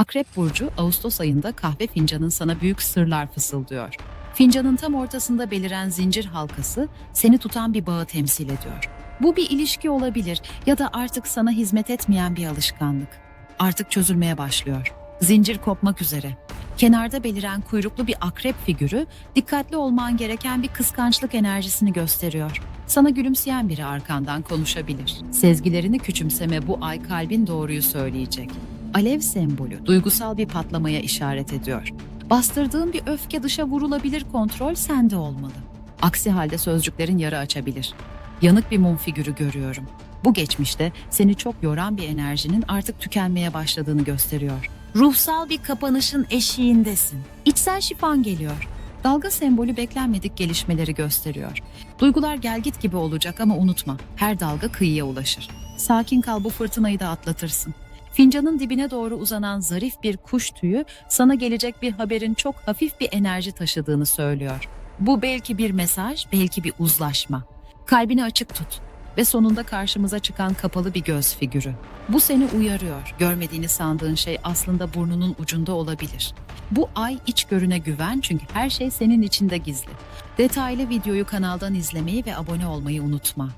Akrep Burcu Ağustos ayında kahve fincanın sana büyük sırlar fısıldıyor. Fincanın tam ortasında beliren zincir halkası seni tutan bir bağı temsil ediyor. Bu bir ilişki olabilir ya da artık sana hizmet etmeyen bir alışkanlık. Artık çözülmeye başlıyor. Zincir kopmak üzere. Kenarda beliren kuyruklu bir akrep figürü dikkatli olman gereken bir kıskançlık enerjisini gösteriyor. Sana gülümseyen biri arkandan konuşabilir. Sezgilerini küçümseme bu ay kalbin doğruyu söyleyecek. Alev sembolü duygusal bir patlamaya işaret ediyor. Bastırdığın bir öfke dışa vurulabilir kontrol sende olmalı. Aksi halde sözcüklerin yara açabilir. Yanık bir mum figürü görüyorum. Bu geçmişte seni çok yoran bir enerjinin artık tükenmeye başladığını gösteriyor. Ruhsal bir kapanışın eşiğindesin. İçsel şifan geliyor. Dalga sembolü beklenmedik gelişmeleri gösteriyor. Duygular gelgit gibi olacak ama unutma, her dalga kıyıya ulaşır. Sakin kal bu fırtınayı da atlatırsın. Fincanın dibine doğru uzanan zarif bir kuş tüyü sana gelecek bir haberin çok hafif bir enerji taşıdığını söylüyor. Bu belki bir mesaj, belki bir uzlaşma. Kalbini açık tut ve sonunda karşımıza çıkan kapalı bir göz figürü. Bu seni uyarıyor. Görmediğini sandığın şey aslında burnunun ucunda olabilir. Bu ay iç görüne güven çünkü her şey senin içinde gizli. Detaylı videoyu kanaldan izlemeyi ve abone olmayı unutma.